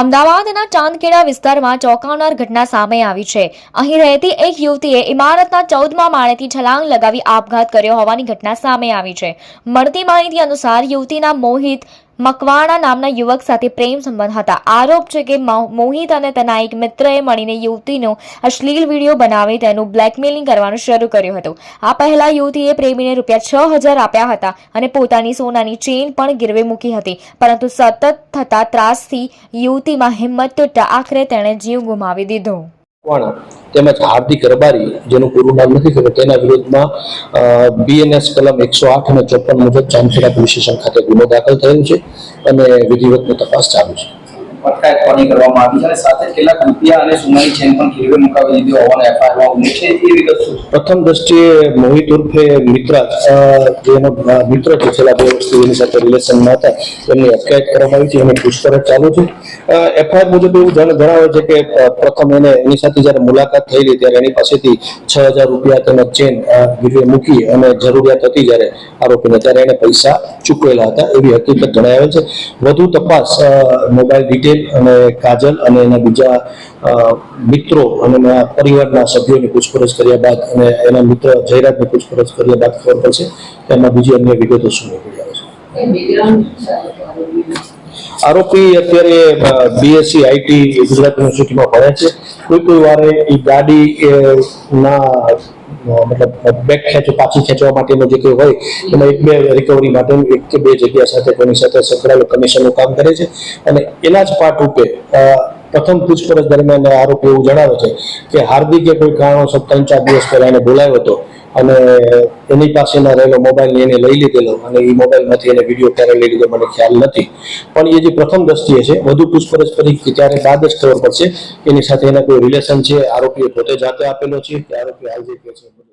અમદાવાદના ચાંદખેડા વિસ્તારમાં ચોંકાવનાર ઘટના સામે આવી છે. અહીં રહેતી એક યુવતીએ ઇમારતના ચૌદમાં માળેથી છલાંગ લગાવી આપઘાત કર્યો હોવાની ઘટના સામે આવી છે. મળતી માહિતી અનુસાર યુવતીના મોહિત મકવાણા નામના યુવક સાથે પ્રેમ સંબંધ હતા. આરોપ છે કે મોહિત અને તેના એક મિત્રએ મળીને યુવતીનો અશ્લીલ વીડિયો બનાવી તેનું બ્લેકમેલિંગ કરવાનું શરૂ કર્યું હતું. આ પહેલા યુવતીએ પ્રેમીને રૂપિયા છ હજાર આપ્યા હતા અને પોતાની સોનાની ચેન પણ ગીરવે મૂકી હતી. પરંતુ સતત થતા ત્રાસથી યુવતીમાં હિંમત તૂટતા આખરે તેણે જીવ ગુમાવી દીધો. મકવાણા તેમજ હાર્દિક રબારી, જેનું પૂરું નામ નથી ખબર, તેના વિરોધમાં બીએનએસ કલમ એકસો આઠ અને ચોપન મુજબ ચાંદખેડા પોલીસ સ્ટેશન ખાતે ગુનો દાખલ થયેલ છે અને વિધિવતની તપાસ ચાલુ છે. અટકાયત કોની કરવામાં આવી અને સાથે કેટલાક રૂપિયા અને સોનાની ચેન પણ ખીલવે મુકાવી દીધી હોવાનો એફઆઈઆરમાં ઉલ્લેખ છે. એ વિગત પ્રથમ દ્રષ્ટિએ મોહિત ઉર્ફે મિત્ર જેનો મિત્ર છે, છેલ્લા બે વર્ષથી એની સાથે રિલેશનમાં હતા, એમની અટકાયત કરવામાં આવી છે, એની પૂછપરછ ચાલુ છે. એફઆઈઆર મુજબ એવું જણ- જણાવે છે કે પ્રથમ એને એની સાથે જ્યારે મુલાકાત થયેલી ત્યારે એની પાસેથી છ હજાર રૂપિયા તેમજ ચેન ગીરવે મૂકી અને જરૂરિયાત હતી જ્યારે આરોપીને, ત્યારે એને પૈસા ચૂકવેલા હતા, એવી હકીકત જણાવે છે. વધુ તપાસ મોબાઈલ ડિટેલ અને કાજલ અને એના બીજા મિત્રો અને એના પરિવારના સભ્યોની પૂછપરછ કર્યા બાદ અને એના મિત્ર જયરાજની પૂછપરછ કર્યા બાદ ખબર પડશે કે એમાં બીજી અન્ય વિગતો શું નીકળી આવે છે. આરોપી અત્યારે બીએસસી આઈટી ગુજરાત યુનિવર્સિટીમાં ભણે છે. કોઈ કોઈ વારે એ ગાડી ના મતલબ બેક ખેંચો, પાછી ખેંચવા માટેનો જે કંઈ હોય, એમાં એક બે રિકવરી માટે એક કે બે જગ્યા સાથે કોની સાથે સંકળાયેલું કમિશનનું કામ કરે છે. અને એના જ પાર્ટ રૂપે પ્રથમ પૂછપરછ દરમિયાન આરોપી એવું જણાવે છે કે હાર્દિકે કોઈ કારણોસર ત્રણ ચાર દિવસ પહેલા એને બોલાવ્યો હતો અને એની પાસેના રહેલો મોબાઈલ એને લઈ લીધેલો અને એ મોબાઈલમાંથી એને વીડિયો ક્યારે લઈ લીધો મને ખ્યાલ નથી. પણ એ જે પ્રથમ દ્રષ્ટિએ છે, વધુ પૂછપરછ કરી ત્યારે બાદ જ ખબર પડશે એની સાથે એના કોઈ રિલેશન છે. આરોપીએ પોતે જાતે આપેલો છે કે આરોપી હાલ જે છે